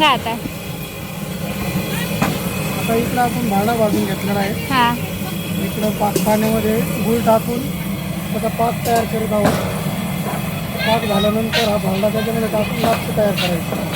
सांगा आता. आता इकडं आपण भांडा भाजून घेतलेला आहे. हा. इकडं पाक पाण्यामध्ये गूळ टाकून त्याचा पाक तयार करत आहोत. पाक झाल्यानंतर हा भांडा त्याच्यामध्ये टाकून लापशी तयार करायचा.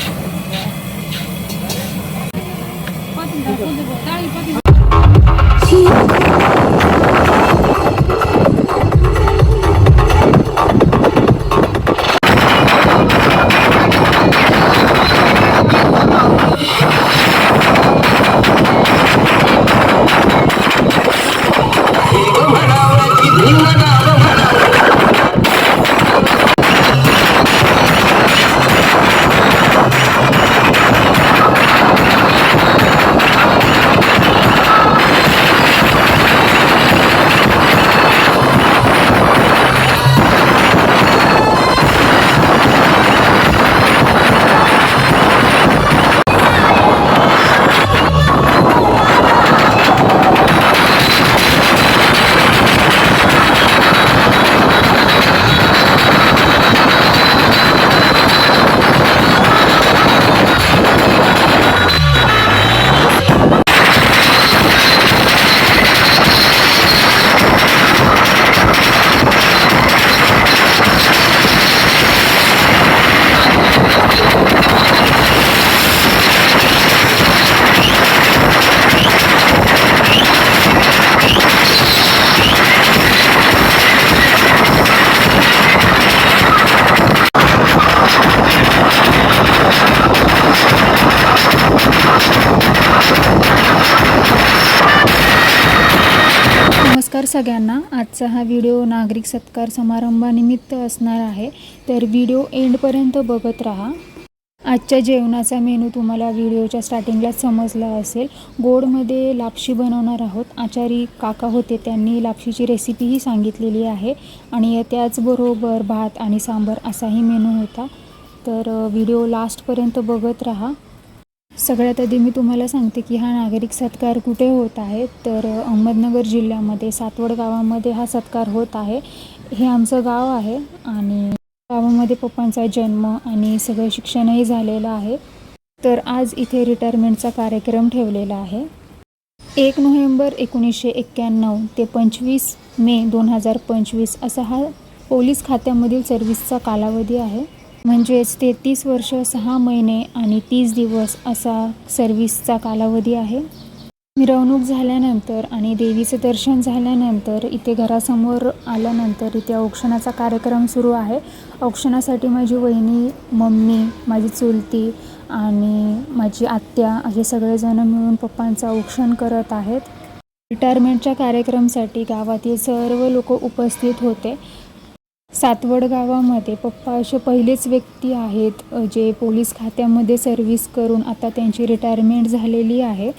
सगळ्यांना आजचा हा व्हिडिओ नागरिक सत्कार समारंभानिमित्त असणार आहे. तर व्हिडिओ एंडपर्यंत बघत राहा. आजच्या जेवणाचा मेनू तुम्हाला व्हिडिओच्या स्टार्टिंगलाच समजला असेल. गोडमध्ये लापशी बनवणार आहोत. आचारी काका होते त्यांनी लापशीची रेसिपीही सांगितलेली आहे. आणि त्याचबरोबर भात आणि सांबर असाही मेनू होता. तर व्हिडिओ लास्टपर्यंत बघत राहा. सगळ्यात आधी मी तुम्हाला सांगते की हा नागरिक सत्कार कुठे होत आहे तर अहमदनगर जिल्ह्यामध्ये सातवड गावामध्ये हा सत्कार होत आहे. हे आमचं गाव आहे आणि गावामध्ये पप्पांचा जन्म आणि सगळं शिक्षणही झालेलं आहे. तर आज इथे रिटायरमेंटचा कार्यक्रम ठेवलेला आहे. एक नोव्हेंबर एकोणीसशे एक्क्याण्णव ते पंचवीस मे दोन हजार पंचवीस असा हा पोलीस खात्यामधील सर्व्हिसचा कालावधी आहे. म्हणजेच तेहतीस वर्ष सहा महिने आणि तीस दिवस असा सर्व्हिसचा कालावधी आहे. मिरवणूक झाल्यानंतर आणि देवीचं दर्शन झाल्यानंतर इथे घरासमोर आल्यानंतर इथे औक्षणाचा कार्यक्रम सुरू आहे. औक्षणासाठी माझी वहिनी मम्मी माझी चुलती आणि माझी आत्या हे सगळेजण मिळून पप्पांचं औक्षण करत आहेत. रिटायरमेंटच्या कार्यक्रमासाठी गावातील सर्व लोक उपस्थित होते. सातवड गावामध्ये पप्पा असे पहिलेच व्यक्ती आहेत जे पोलीस खात्यामध्ये सर्व्हिस करून आता त्यांची रिटायरमेंट झालेली आहे.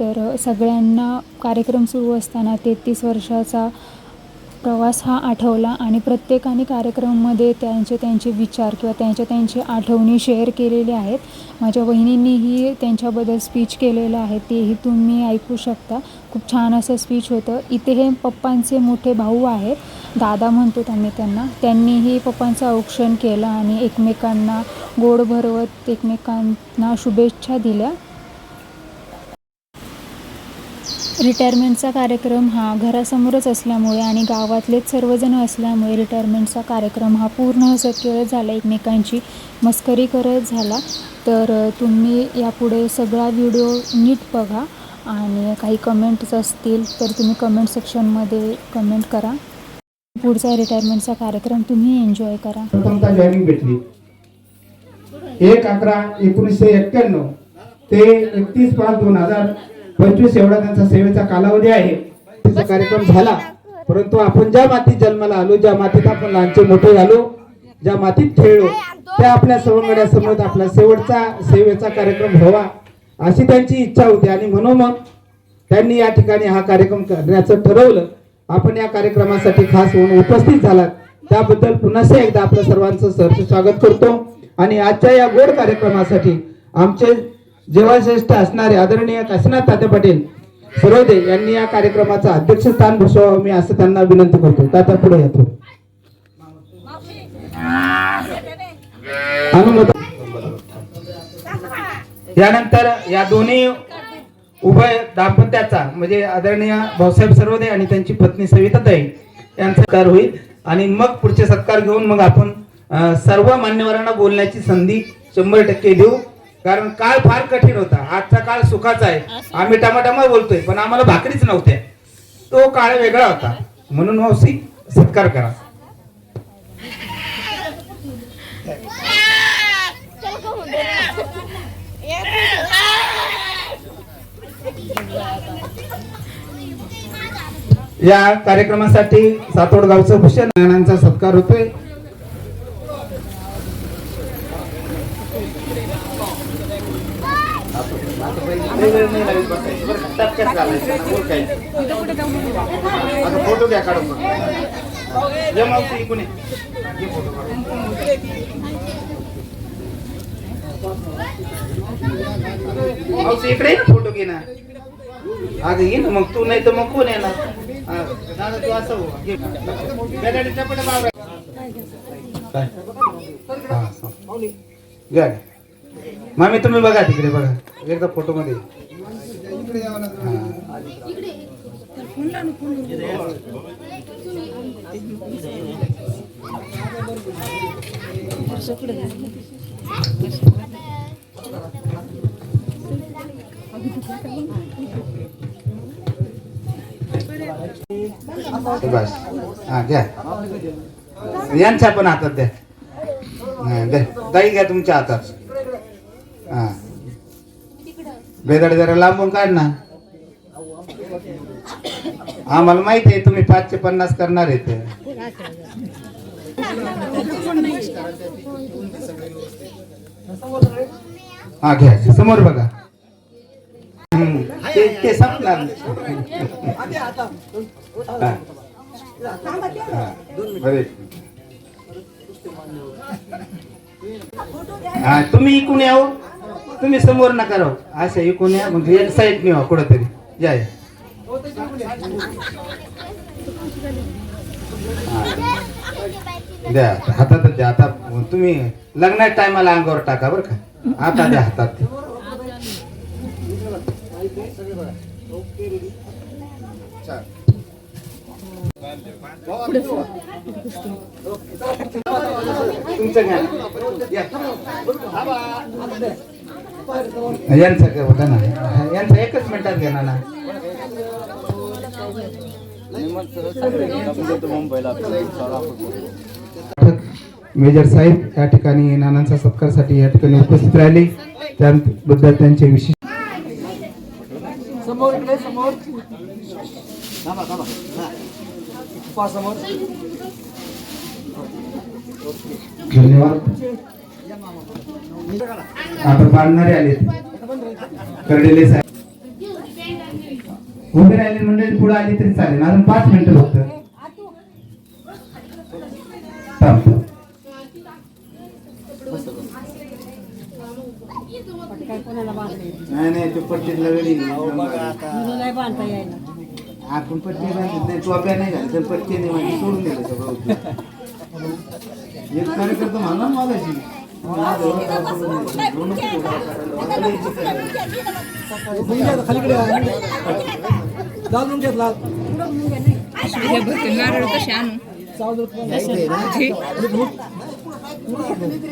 तर सगळ्यांना कार्यक्रम सुरू असताना तेहतीस वर्षाचा प्रवास हा आठवला आणि प्रत्येकाने कार्यक्रममध्ये त्यांचे त्यांचे विचार किंवा त्यांच्या त्यांचे आठवणी शेअर केलेल्या आहेत. माझ्या वहिनींनीही त्यांच्याबद्दल स्पीच केलेलं आहे तेही तुम्ही ऐकू शकता. खूप छान असं स्पीच होतं. इथे हे पप्पांचे मोठे भाऊ आहेत. दादा म्हणतो आम्ही त्यांना. त्यांनीही पप्पांचं औक्षण केलं आणि एकमेकांना गोड भरवत एकमेकांना शुभेच्छा दिल्या. रिटायरमेंटचा कार्यक्रम हा घरासमोरच असल्यामुळे आणि गावातलेच सर्वजण असल्यामुळे रिटायरमेंटचा कार्यक्रम हा पूर्ण हसत खेळत झाला. एकमेकांची मस्करी करत झाला. तर तुम्ही यापुढे सगळा व्हिडिओ नीट बघा. आणि काही कमेंट्स असतील तर तुम्ही कमेंट सेक्शनमध्ये कमेंट करा. पुढचा रिटायरमेंटचा कार्यक्रम तुम्ही एन्जॉय करा. प्रथमता जॉईनिंग भेटली एक अकरा एकोणीसशे एक्क्याण्णव ते एकतीस पाच दोन हजार पंचवीस एवढा त्यांचा सेवेचा कालावधी आहे. त्याचा कार्यक्रम झाला. परंतु आपण ज्या मातीत जन्माला आलो ज्या मातीत आपण लहानचे मोठे झालो ज्या मातीत खेळलो त्या आपल्या सवंगड्यासमोर आपला शेवटचा सेवेचा कार्यक्रम व्हावा. अशी त्यांची इच्छा होती. आणि म्हणून मग त्यांनी या ठिकाणी हा कार्यक्रम करण्याचं ठरवलं. आपण या कार्यक्रमासाठी खास होऊन उपस्थित झालात. त्याबद्दल पुन्हा एकदा आपलं सर्वांचं सहर्ष स्वागत करतो. आणि आजच्या या गोड कार्यक्रमासाठी आमचे जेव्हाश्रेष्ठ असणारे आदरणीय काशीनाथ तात्या पाटील सरोदे यांनी या कार्यक्रमाचं अध्यक्षस्थान भूषवावं. मी असं त्यांना विनंती करतो. तात्या पुढे येतो अनुमोदन यानंतर या दोन्ही उभय दाम्पत्याचा म्हणजे आदरणीय भाऊसाहेब सर्वदे आणि त्यांची पत्नी सविताताई यांचा सत्कार होईल. आणि मग पुढचे सत्कार घेऊन मग आपण सर्व मान्यवरांना बोलण्याची संधी शंभर टक्के देऊ. कारण काळ फार कठीण होता. आजचा काळ सुखाचा आहे. आम्ही टमाटामा बोलतोय पण आम्हाला भाकरीच नव्हत्या. तो काळ वेगळा होता. म्हणून मावशी सत्कार करा. या कार्यक्रमासाठी सातोड गावचं भूषण नानांचा सत्कार होतोय. फोटो घ्या काढून इकडे फोटो घे ना अगं ये ना मग तू नाही तर मग कोण येणार? तू असं मामी तुम्ही बघा तिकडे बघा. एकदा फोटो मध्ये बस. हा घ्या. यांच्या पण हातात द्या. हा, ताई घ्या तुमच्या हातात. हा. बेदड जरा लांबून काढ ना. आम्हाला माहिती आहे तुम्ही पाचशे पन्नास करणार आहे ते. हा घ्या. समोर बघा. ते ते संपणार हा. तुम्ही इकून या हो. तुम्ही समोर नका राहू. असं इकून या मग एक साईड नेवा कुठंतरी. या द्या हातात हातातच द्या. आता तुम्ही लग्नाच्या टायमाला अंगावर टाका बरं का. आता द्या हातात तुमचं घ्या या. यांचं होता ना. यांचं एकच मिनिटात घेणार ना. मेजर साहेब या ठिकाणी नानांचा सत्कारसाठी या ठिकाणी उपस्थित राहिले. त्याबद्दल त्यांचे विशेष समोर इकडे समोर. थांबा थांबा. हा. समोर. धन्यवाद. आता पाळणारे आले करडेले साहेब. उभे राहिले? म्हणजे पुढे आली तरी चालेल. अजून पाच मिनिटं फक्त. नाही नाही ते पट्टीतला वेळी आपण पट्टी बांधत नाही टोप्या नाही घालत तर पट्टी नाही म्हणजे सोडून दिलं सगळं उद्योग. एक कार्यकर्ता म्हणला ना मागाशी माझं मग घेत लाल.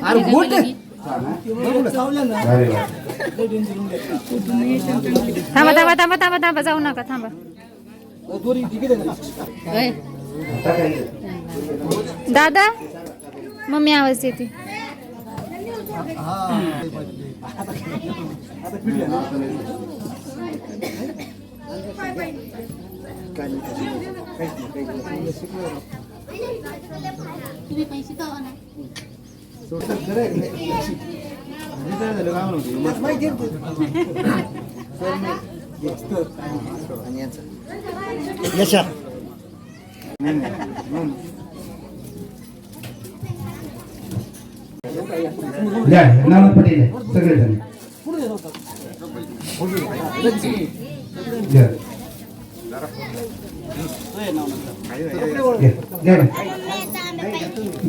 अरे मोठे. थांबा थांबा थांबा थांबा थांबा जाऊ नका थांबा. दादा मम्मी आवाज येते तुम्ही पैसे यशा. या, नामत पटेल आहे, सगळेजण.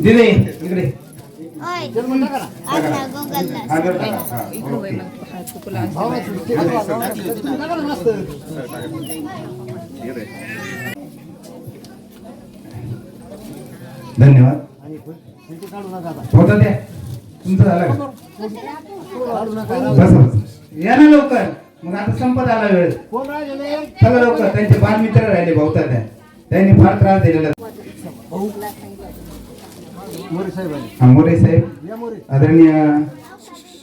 दिले इकडे धन्यवाद. होतं ते तुमचं झालं या ना लवकर. मग आता संपत आला वेळ. चला लवकर. त्यांचे बाल मित्र राहिले बहुतात त्या. त्यांनी फार त्रास दिलेला. हा, मोरे साहेब. आदरणीय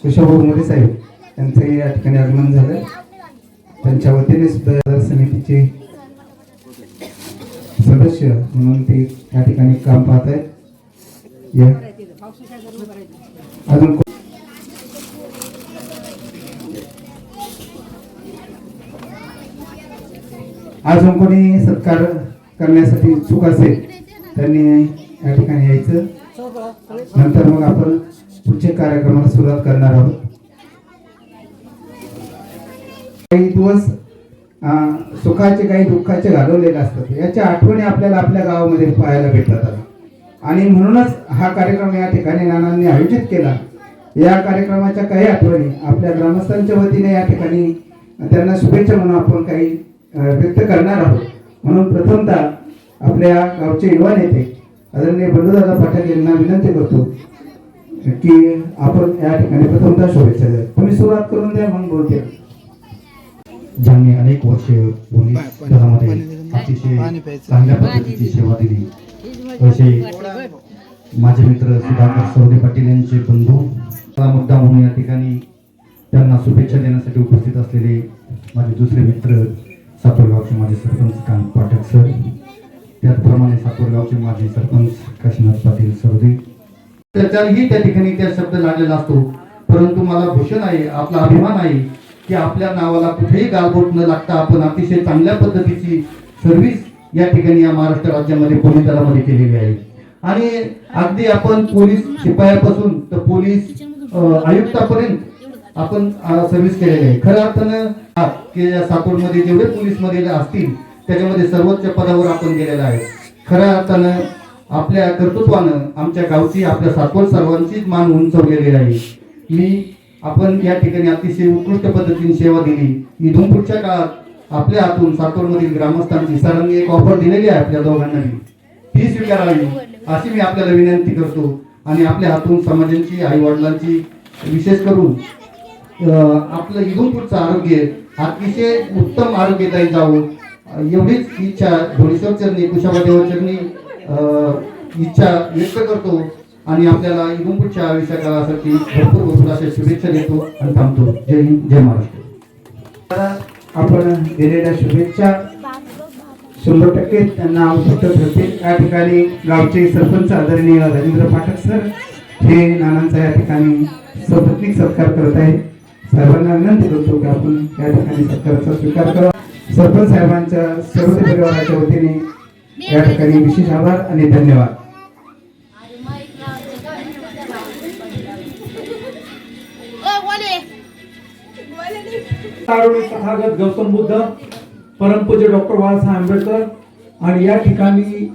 कुशाभाऊ मोरे साहेब यांचं या ठिकाणी आगमन झालं. त्यांच्या वतीने सुद्धा समितीचे सदस्य म्हणून ते या ठिकाणी काम पाहत आहेत. या. अजून अजून कोणी सत्कार करण्यासाठी इच्छुक असेल त्यांनी या ठिकाणी यायचं. नंतर मग आपण पुढच्या कार्यक्रमाला सुरुवात करणार आहोत. काही दिवस सुखाचे काही दुःखाचे घालवलेले असतात. याच्या आठवणी आपल्याला आपल्या गावामध्ये पाहायला भेटतात आणि म्हणूनच हा कार्यक्रम या ठिकाणी नानांनी आयोजित केला. या कार्यक्रमाच्या काही आठवणी आपल्या ग्रामस्थांच्या वतीने या ठिकाणी त्यांना शुभेच्छा म्हणून आपण काही व्यक्त करणार आहोत. म्हणून प्रथमतः आपल्या गावचे युवा नेते आदरणीय बंडूदादा पाटील यांना विनंती करतो की आपण या ठिकाणी प्रथमतः शुभेच्छा द्या तुम्ही सुरुवात करून द्या मग बोलते ज्यांनी अनेक वर्ष पोलीस दलामध्ये अतिशय चांगल्या पद्धतीची सेवा दिली असे माझे मित्र सुधाकर सौदे पाटील यांचे बंधू मला मुद्दा म्हणून या ठिकाणी त्यांना शुभेच्छा देण्यासाठी उपस्थित असलेले माझे दुसरे मित्र सातोरगावचे माझे सरपंच कांत पाठक सर त्याचप्रमाणे सातोरगावचे माझे सरपंच काशीनाथ पाटील सौदे त्याच्याही त्या ठिकाणी त्या शब्द लागलेला असतो. परंतु मला भूषण आहे आपला अभिमान आहे की आपल्या नावाला कुठेही गालबोट न लागता आपण अतिशय चांगल्या पद्धतीची सर्व्हिस या ठिकाणी या महाराष्ट्र राज्यामध्ये पोलीस दलामध्ये केलेली आहे. आणि अगदी आपण पोलीस शिपायापासून तर पोलीस आयुक्तापर्यंत आपण सर्व्हिस केलेली आहे. खऱ्या अर्थानं हा, सातूरमध्ये जेवढे पोलीसमध्ये असतील त्याच्यामध्ये सर्वोच्च पदावर आपण गेलेलं आहे. खऱ्या अर्थानं आपल्या कर्तृत्वानं आमच्या गावची आपल्या सातवड सर्वांचीच मान उंचवलेली आहे. मी आपण या ठिकाणी अतिशय उत्कृष्ट पद्धतीने सेवा दिली. इथून काळात आपल्या हातून सातवडमधील ग्रामस्थांची सरांनी एक ऑफर दिलेली आहे आपल्या दोघांना ती स्वीकारावी अशी मी आपल्याला विनंती करतो. आणि आपल्या हातून समाजांची आई वडिलांची विशेष करून आपलं इथून पुढचं आरोग्य अतिशय उत्तम आरोग्यदायी जावं. एवढीच इच्छा धोडेश्वर चरणी कुशाबादेवर चरणी अं, इच्छा व्यक्त करतो आणि आपल्याला इथून पुढच्या आयुष्यकालासाठी भरपूर भरपूर अशा शुभेच्छा देतो आणि थांबतो. जय हिंद जय महाराष्ट्र. आपण दिलेल्या शुभेच्छा शंभर टक्के त्यांना आवश्यक ठरतील. या ठिकाणी गावचे सरपंच आदरणीय राजेंद्र पाठक सर हे नानांचा या ठिकाणी सपत्नीक सत्कार करत आहे सर्वांना विनंती करतो की आपण या ठिकाणी सत्काराचा स्वीकार करा. सरपंच साहेबांच्या सर्व परिवाराच्या वतीने या ठिकाणी विशेष आभार आणि धन्यवाद. तथागत गौतम बुद्ध परमपूज्य डॉक्टर बाबासाहेब आंबेडकर आणि या ठिकाणी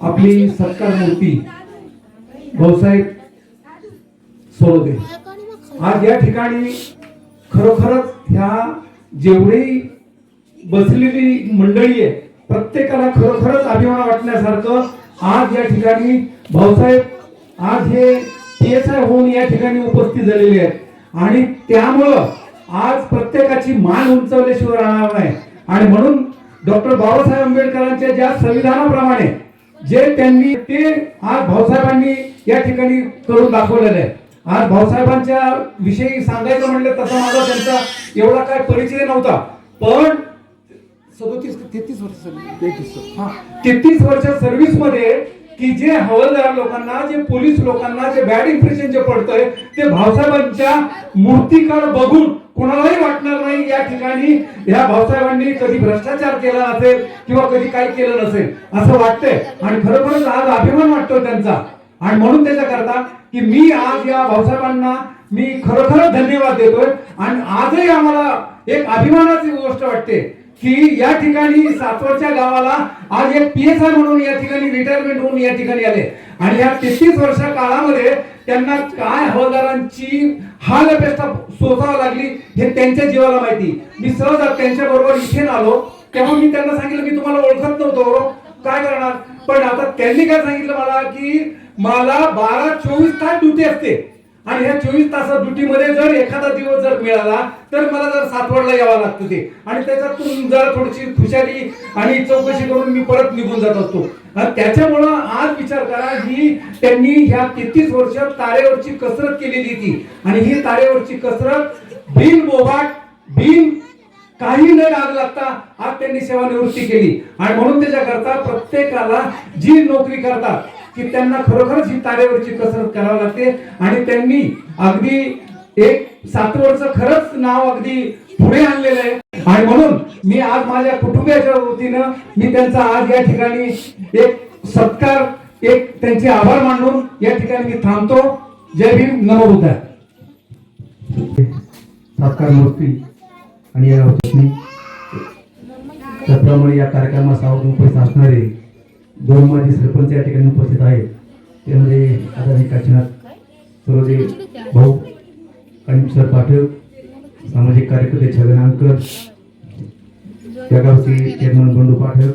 आपली सत्कार मूर्ती भाऊसाहेब सोडोदे आज या ठिकाणी खरोखरच ह्या जेवढी बसलेली मंडळी आहे. प्रत्येकाला खरोखरच अभिमान वाटण्यासारखं आज या ठिकाणी भाऊसाहेब आज हे पीएसआय होऊन या ठिकाणी उपस्थित झालेले आहेत. आणि त्यामुळं आज प्रत्येकाची मान उंचवल्याशिवाय राहणार नाही. आणि म्हणून डॉक्टर बाबासाहेब आंबेडकरांच्या ज्या संविधानाप्रमाणे जे त्यांनी ते आज भाऊसाहेबांनी या ठिकाणी करून दाखवलेलं आहे. आज भाऊसाहेबांच्या विषयी सांगायचं म्हणलं तसा माझा त्यांचा एवढा काय परिचय नव्हता. पण सदोतीस तेहतीस वर्ष तेहतीस हा. तेहतीस वर्ष सर्व्हिसमध्ये की जे हवालदार लोकांना जे पोलीस लोकांना जे बॅड इम्प्रेशन जे पडतंय ते भाऊसाहेबांच्या मूर्तीकडे बघून कोणालाही वाटणार नाही या ठिकाणी या भाऊसाहेबांनी कधी भ्रष्टाचार केला नसेल किंवा कधी काही केलं नसेल असं वाटतंय. आणि खरोखरच आज अभिमान वाटतो त्यांचा. आणि म्हणून त्याच्याकरता की मी आज या भाऊसाहेबांना मी खरोखरच धन्यवाद देतोय. आणि आजही आम्हाला एक अभिमानाची गोष्ट वाटते. की या ठिकाणी सातवडच्या गावाला आज एक पी एस आय म्हणून या ठिकाणी रिटायरमेंट होऊन या ठिकाणी आले. आणि या तेहतीस वर्ष काळामध्ये त्यांना काय हवालदारांची हाल अपेक्षा सोसावं लागली हे त्यांच्या जीवाला माहिती. मी सहज त्यांच्या बरोबर इथे आलो. तेव्हा मी त्यांना सांगितलं मी तुम्हाला ओळखत नव्हतो. काय करणार? पण आता त्यांनी काय सांगितलं मला की मला बारा चोवीस तास ड्युटी असते. आणि ह्या चोवीस तासात ड्युटीमध्ये जर एखादा दिवस जर मिळाला तर मला जर सातवडला यावं लागतं ते. आणि त्याच्यातून जर थोडीशी खुशाली आणि चौकशी करून मी परत निघून जात असतो. त्याच्यामुळं आज विचार करा ही त्यांनी ह्या तेहतीस वर्षात तारेवरची कसरत केलेली ती आणि ही तारेवरची कसरत बिन बोबाट बिन काही न डाग लागता आज त्यांनी सेवानिवृत्ती केली. आणि म्हणून त्याच्याकरता प्रत्येकाला जी नोकरी करतात की त्यांना खरोखरच ही तारेवरची कसरत करावी लागते. आणि त्यांनी अगदी एक सातवडचं खरंच नाव अगदी पुढे आणलेलं आहे. आणि म्हणून मी आज माझ्या कुटुंबियाच्या वतीनं मी त्यांचा आज या ठिकाणी एक सत्कार एक त्यांचे आभार मानून या ठिकाणी मी थांबतो. जय भीम नमो बुद्धा. सातकार मूर्ती आणि या त्याप्रमाणे या कार्यक्रमास सावध उपस्थित असणारे दोन माजी सरपंच या ठिकाणी उपस्थित आहेत. त्यामध्ये आदरणीय काशीनाथ सरोदे भाऊ कानिम पाठक सामाजिक कार्यकर्ते छगन आंकर त्या गावचे चेअरमन बंडू पाठक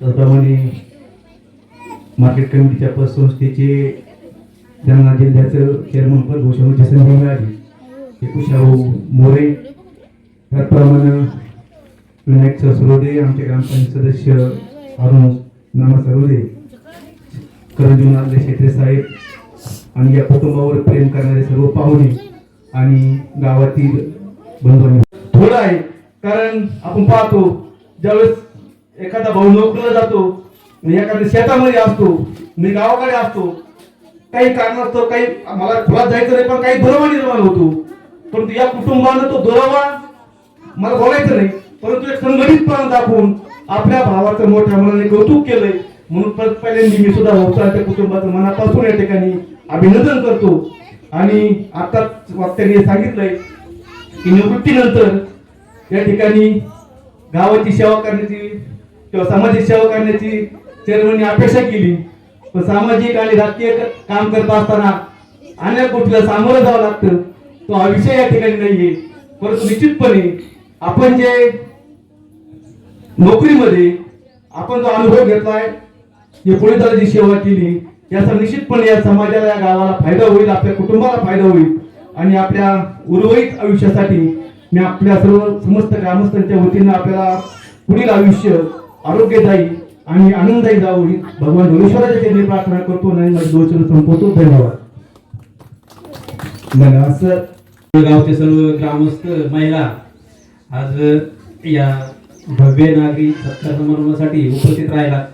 त्याचप्रमाणे मार्केट कमिटीच्या पतसंस्थेचे जालना जिल्ह्याचं चेअरमन पद घोषणाची संधी मिळाली कुशाभाऊ मोरे त्याचप्रमाणे विनायक सरोदे आमचे ग्रामपंचायत सदस्य अरुण नाना सरोदे करंजून आले शेत्रे साहेब आणि या कुटुंबावर प्रेम करणारे सर्व पाहुणे आणि गावातील बंधू थोडं आहे कारण आपण पाहतो ज्यावेळेस एखादा भाऊ नोकरीला जातो एखाद्या शेतामध्ये असतो मी गावाकडे असतो काही कारणास्तव काही मला खुलात जायचं नाही पण काही दुरावा निर्माण होतो. परंतु या कुटुंबानं तो दुरावा मला बोलायचं नाही परंतु एक संघटितपणा दाखवून आपल्या भावाचं मोठ्या मनाने कौतुक केलंय. म्हणून परत पहिल्यांदा मी सुद्धा भाऊसाच्या कुटुंबाचं मनापासून या ठिकाणी अभिनंदन करतो. आणि आताच वक्त्यांनी सांगितलंय की निवृत्तीनंतर या ठिकाणी गावाची सेवा करण्याची किंवा सामाजिक सेवा करण्याची चेअरमनने अपेक्षा केली. पण सामाजिक आणि राजकीय काम करत असताना अनेक गोष्टीला सामोरं जावं लागतं. तो हा विषय या ठिकाणी नाहीये. परंतु निश्चितपणे आपण जे नोकरीमध्ये आपण जो अनुभव घेतलाय ही पोलिसांची सेवा केली याचा निश्चितपणे या समाजाला या गावाला फायदा होईल आपल्या कुटुंबाला फायदा होईल. आणि आपल्या उर्वरित आयुष्यासाठी मी आपल्या सर्व समस्त ग्रामस्थांच्या वतीनं आपल्याला पुढील आयुष्य आरोग्यदायी आणि आनंददायी जावं होईल भगवान धनुष्वराच्या त्यांनी प्रार्थना करतो. आणि माझे दोन संपवतो. धन्यवाद. धन्यवाद सर गावचे सर्व ग्रामस्थ महिला आज या भव्य नागरी सत्कार समारंभासाठी उपस्थित राहिला.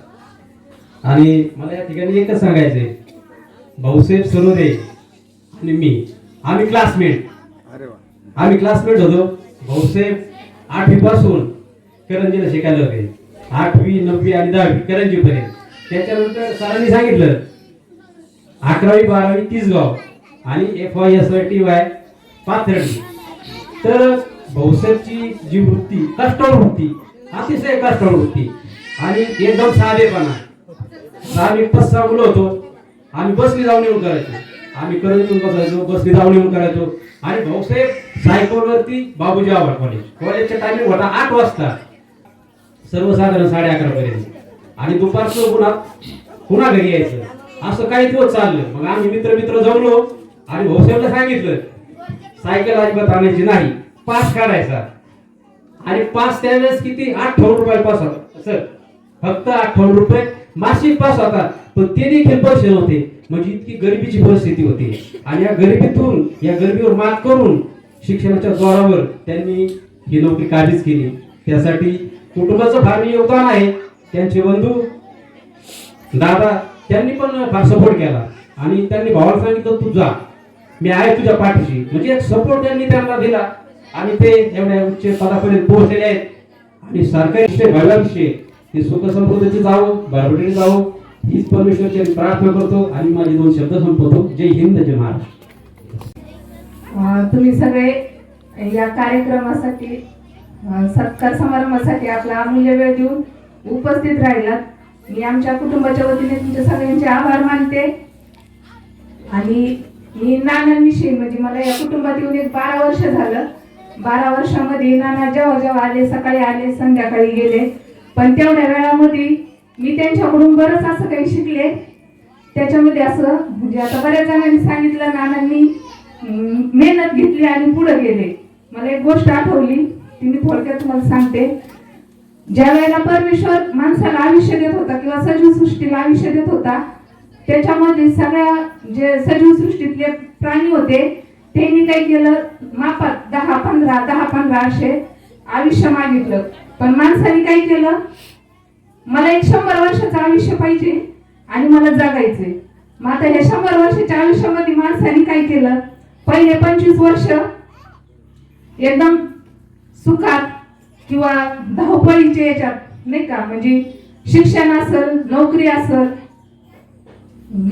आणि मला या ठिकाणी एकच सांगायचंय. भाऊसाहेब सरोदे आणि मी आम्ही क्लासमेट आम्ही क्लासमेट होतो. भाऊसाहेब आठवी पासून करंजीला शिकायला होते. आठवी नववी आणि दहावी करंजी पर्यंत त्याच्यानंतर सरांनी सांगितलं अकरावी बारावी तीसगाव आणि F Y S Y T Y Pathardi. तर भाऊसाहेबची जी वृत्ती कष्टळ वृत्ती अतिशय कष्टळ वृत्ती आणि एकदम साधेपणा. आम्ही पस सहा होतो आम्ही बसने जाऊन येऊन करायचो. आम्ही करत बसायचो बसने जाऊन येऊन करायचो. आणि भाऊसाहेब सायकलवरती बाबूजी आव्हाड कॉलेज कॉलेजचा टायमिंग होता आठ वाजता. सर्वसाधारण साडे अकरा पर्यंत. आणि दुपारचं पुन्हा पुन्हा घरी यायचं. असं काही दिवस चाललं. मग आम्ही मित्र मित्र जमलो आणि भाऊसाहेबला सांगितलं सायकल अजिबात आणायची नाही. पास काढायचा. आणि पास त्यावेळेस किती? अठ्ठावन्न रुपये पास होता. सर फक्त अठ्ठावन्न रुपये. मासिक पास होता. पण ते देखील पैसे नव्हते. म्हणजे इतकी गरिबीची परिस्थिती होती. आणि या गरिबीतून या गरिबीवर मात करून शिक्षणाच्या जोरावर त्यांनी ही नोकरी काढीच केली. त्यासाठी कुटुंबाचं फार योगदान आहे. त्यांचे बंधू दादा त्यांनी पण फार सपोर्ट केला. आणि त्यांनी भावाला सांगितलं तू जा. मी आहे तुझ्या पाठीशी. म्हणजे एक सपोर्ट त्यांनी त्यांना दिला. आणि ते एवढ्या उच्च पदापर्यंत पोहोचलेले आहेत. आणि सरकारी विषय विषय ते सुख समृद्धीचे जावो बरोबरीने जावो हीच परमेश्वरची प्रार्थना करतो आणि माझे दोन शब्द संपवतो. जय हिंद जय महाराष्ट्र. तुम्ही सगळे या कार्यक्रमासाठी सत्कार समारंभासाठी आपला अमूल्य वेळ देऊन उपस्थित राहिलात. मी आमच्या कुटुंबाच्या वतीने तुमच्या सगळ्यांचे आभार मानते. आणि मी नानांविषयी म्हणजे मला या कुटुंबात येऊन एक बारा वर्ष झालं. बारा वर्षामध्ये नाना जेव्हा जेव्हा आले सकाळी आले संध्याकाळी गेले. पण तेवढ्या वेळामध्ये मी त्यांच्याकडून बरंच असं काही शिकले. त्याच्यामध्ये असं म्हणजे आता बऱ्याच जणांनी सांगितलं नानांनी मेहनत घेतली आणि पुढे गेले. मला एक गोष्ट आठवली ती मी थोडक्यात तुम्हाला सांगते. ज्या वेळेला परमेश्वर माणसाला आयुष्य देत होता किंवा सजीव सृष्टीला आयुष्य देत होता त्याच्यामध्ये सगळ्या जे सजीव सृष्टीतले प्राणी होते त्यांनी काय केलं? मापात दहा पंधरा दहा पंधरा असे आयुष्य मागितलं. पण माणसाने काय केलं? मला एक शंभर वर्षाचं आयुष्य पाहिजे आणि मला जगायचंय. मग आता ह्या शंभर वर्षाच्या आयुष्यामध्ये माणसाने काय केलं? पहिले पंचवीस वर्ष एकदम सुखात किंवा धावपळीच्या याच्यात नाही का? म्हणजे शिक्षण असेल नोकरी असेल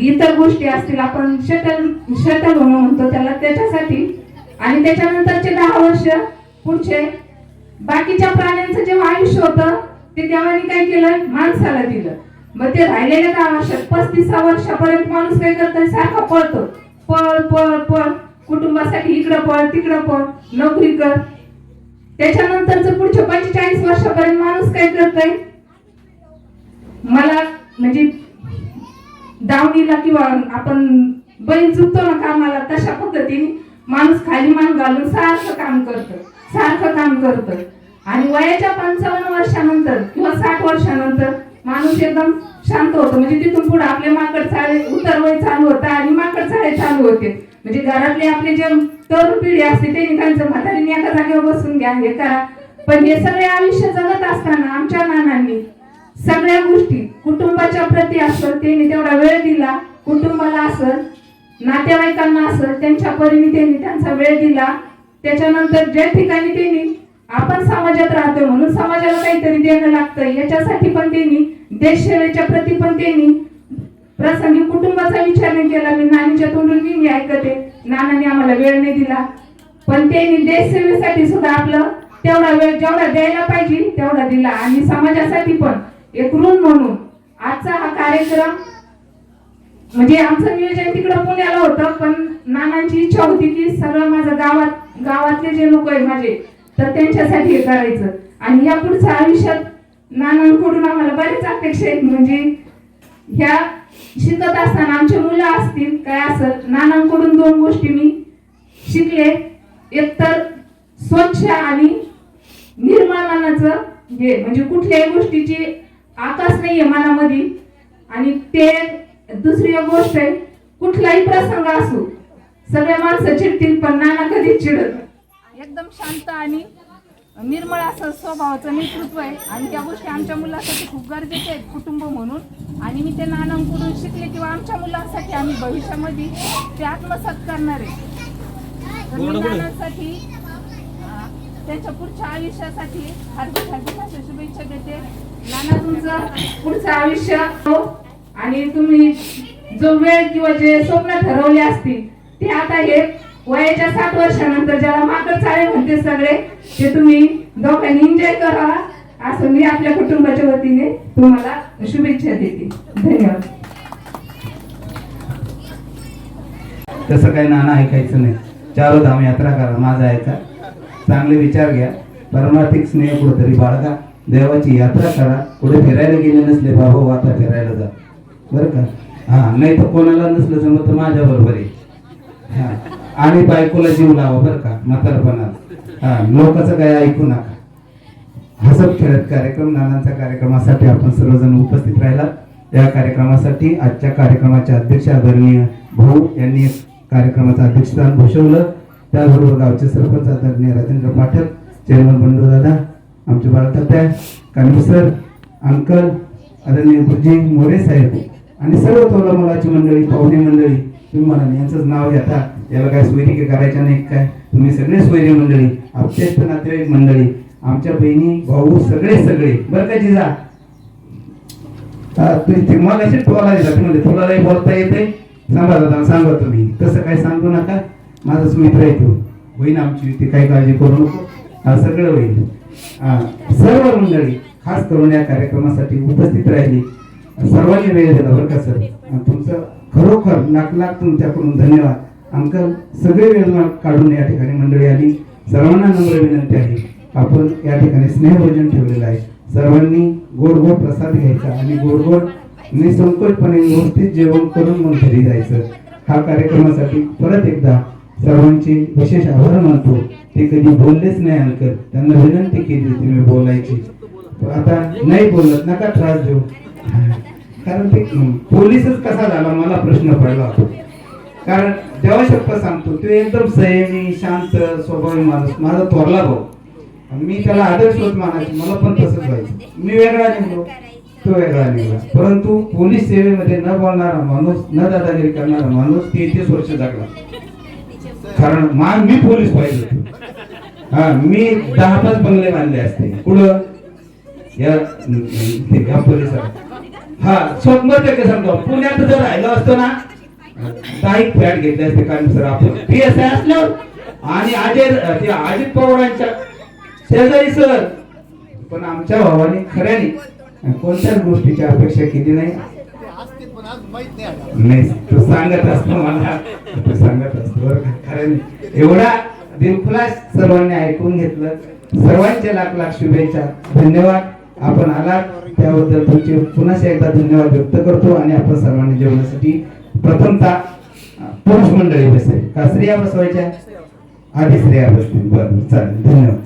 इतर गोष्टी असतील आपण शटल शटल म्हणतो त्याला त्याच्यासाठी. आणि त्याच्यानंतरचे दहा वर्ष पुढचे. बाकीच्या प्राण्यांचं जेव्हा आयुष्य होतं ते देवाने काय केलं? माणसाला दिलं. मग ते राहिलेले दहा वर्षात पस्तीसा वर्षापर्यंत माणूस काय करतोय सारखा पळतो. पळ पळ पळ. कुटुंबासाठी इकडं पळ तिकडं पळ. नोकरी कर. त्याच्यानंतरच पुढच्या पंचेचाळीस वर्षापर्यंत माणूस काय करतोय? मला म्हणजे दावणीला किंवा आपण बैल चुकतो ना कामाला तशा पद्धतीने माणूस खाली मान घालून सारखं काम करतं सारखं काम करतं. आणि वयाच्या पंचावन्न वर्षानंतर किंवा साठ वर्षानंतर माणूस एकदम शांत होतो. म्हणजे तिथून पुढे आपले माकड चाळे उतर वय चालू होतं आणि माकड चाळे चालू होते. म्हणजे घरातले आपले जे तरुण पिढी असते त्यांनी त्यांचं म्हातारीने एका जागेवर बसून घ्या हे करा. पण हे सगळे आयुष्य जगत असताना आमच्या नानांनी सगळ्या गोष्टी कुटुंबाच्या प्रती असं त्यांनी तेवढा वेळ दिला. कुटुंबाला असं नातेवाईकांना असं त्यांच्या परीने त्यांनी त्यांचा वेळ दिला. त्याच्यानंतर ज्या ठिकाणी त्यांनी आपण समाजात राहतो म्हणून समाजाला काहीतरी देणं लागतं याच्यासाठी पण त्यांनी देशसेवेच्या प्रती पण त्यांनी प्रसंगी कुटुंबाचा विचार नाही केला. मी नानीच्या तोंडून मी मी ऐकते नानाने आम्हाला वेळ नाही दिला. पण त्यांनी देशसेवेसाठी सुद्धा आपलं तेवढा वेळ जेवढा द्यायला पाहिजे तेवढा दिला. आणि समाजासाठी पण एकरून म्हणून. आजचा हा कार्यक्रम म्हणजे आमचं नियोजन तिकडं पुण्याला होतं पण नानांची इच्छा होती की सगळं माझं गावात गावातले जे लोक आहेत माझे तर त्यांच्यासाठी हे करायचं. आणि या पुढच्या आयुष्यात नानांकडून आम्हाला बरेच अपेक्षा आहेत. म्हणजे ह्या शिकत असताना आमचे मुलं असतील काय असत नानांकडून दोन गोष्टी मी शिकले. एकतर स्वच्छ आणि निर्मळ हे म्हणजे कुठल्याही गोष्टीची आकाश नाहीये मनामध्ये. आणि ते दुसरी एक गोष्ट आहे कुठलाही प्रसंग असो सगळ्या माणसं चिडतील पण नाना कधीच चिडत. एकदम शांत आणि निर्मळ असं स्वभावाचं नेतृत्व आहे. आणि त्या गोष्टी आमच्या मुलासाठी खूप गरजेच्या आहेत कुटुंब म्हणून. आणि मी ते नानांकडून शिकले किंवा आमच्या मुलांसाठी आम्ही भविष्यामध्ये ते आत्मसात करणार आहे. तर मी नानांसाठी अं, त्यांच्या पुढच्या आयुष्यासाठी हार्दिक हार्दिक अशा शुभेच्छा देते. नाना तुमचं पुढचं आयुष्य हो. आणि तुम्ही जो वेळ किंवा जे स्वप्न ठरवले असतील ते आता हे वयाच्या सात वर्षानंतर ज्याला माकड चाळे म्हणते सगळे ते तुम्ही दोघांनी एन्जॉय करा. असं मी आपल्या कुटुंबाच्या वतीने तुम्हाला शुभेच्छा देते. धन्यवाद. तसं काही नाणं ऐकायचं नाही. चारो धाम यात्रा करा. माझा यायचा चांगले विचार घ्या. परमार्थिक स्नेह कुठेतरी बाळगा. देवाची यात्रा करा. कुठे फिरायला गेले नसले बाबा आता फिरायला जा. बरं का? हां नाही तर कोणाला नसलं जमत तर माझ्या बरोबर आहे हा. आणि बायकोला जीव लावा बरं का? म्हातारपणात हां लोकांचं काय ऐकू नका. हसत खेळत कार्यक्रम नानांचा कार्यक्रमासाठी आपण सर्वजण उपस्थित राहिला. या कार्यक्रमासाठी आजच्या कार्यक्रमाचे अध्यक्ष आदरणीय भाऊ यांनी कार्यक्रमाचं अध्यक्षस्थान भूषवलं. त्याचबरोबर गावचे सरपंच आदरणीय राजेंद्र पाठक चेअरमन बंडू दादा आमचे बाळतात्या कानवी सर अंकल आदरणीय गुरुजी मोरे साहेब आणि सर्व तोला मुलाची मंडळी पाहुणे मंडळी तुम्ही म्हणाल यांचंच नाव घेता याला काय सोयरी करायच्या नाही काय? तुम्ही सगळे सोयरी मंडळी अत्यंत नातेवाईक मंडळी आमच्या बहिणी भाऊ सगळे सगळे. बरं का जिजा? हा, तुम्ही ते मग असे टोला दिला. तुम्ही तुला बोलता येते? सांगा दादा सांगा तुम्ही. तसं काय सांगू नका. माझाच मित्र आहे तो. होईन आमची ते काही काळजी करू नको. हा सगळं होईल. सर्व मंडळी खास करून या कार्यक्रमासाठी उपस्थित राहिली. सर्वांनी वेळ दिला बरं का सर? तुमचं खरोखर लाख लाख तुमच्याकडून धन्यवाद. अंकल सगळे वेळ काढून या ठिकाणी मंडळी आली. सर्वांना नम्र विनंती आहे. आपण या ठिकाणी स्नेहभोजन ठेवलेलं आहे. सर्वांनी गोड गोड प्रसाद घ्यायचा आणि गोड गोड निसंकोचपणे व्यवस्थित जेवण करून मग घरी जायचं. हा कार्यक्रमासाठी परत एकदा सर्वांचे विशेष आभार मानतो. ते कधी बोललेच नाही अंकल त्यांना विनंती केली होती मी बोलायची. आता नाही बोलत नका त्रास देऊ. कारण ते पोलीसच कसा झाला मला प्रश्न पडला होता. कारण देवा शब्द सांगतो तो एकदम संयमी शांत स्वभावी माणूस माझा थोरला भाऊ. मी त्याला आदर्श मानायचं मला पण तसंच व्हायचं. मी वेगळा निघलो तो वेगळा निघाला. परंतु पोलीस सेवेमध्ये न बोलणारा माणूस न दादागिरी करणारा माणूस तेहतीस वर्ष जगला. कारण मा मी पोलीस पाहिजे हा मी दहा पाच बंगले बांधले असते. कुठं? या पोलीस हा शंभर टक्के सांगतो. पुण्यात जर राहिलो असतो ना काही एक फ्लॅट घेतले असते कारण सर आपण पी एस आय असल्यावर. आणि अजय ते अजित पवारांच्या शेजारी सर. पण आमच्या भावाने खऱ्याने कोणत्याच गोष्टीची अपेक्षा केली नाही. नाही तू सांगत असतो मला. तू सांगत असतो बरं का? खऱ्याने एवढा दिलखुलास सर्वांनी ऐकून घेतलं. सर्वांचे लाख लाख शुभेच्छा. धन्यवाद. आपण आलात. त्याबद्दल तुमचे पुन्हा एकदा धन्यवाद व्यक्त करतो आणि आपण सर्वांनी जेवणासाठी प्रथमतः पुरुष मंडळी बसेल. का स्त्रिया बसवायच्या? आधी स्त्रिया बसतील. बरं चालेल. धन्यवाद.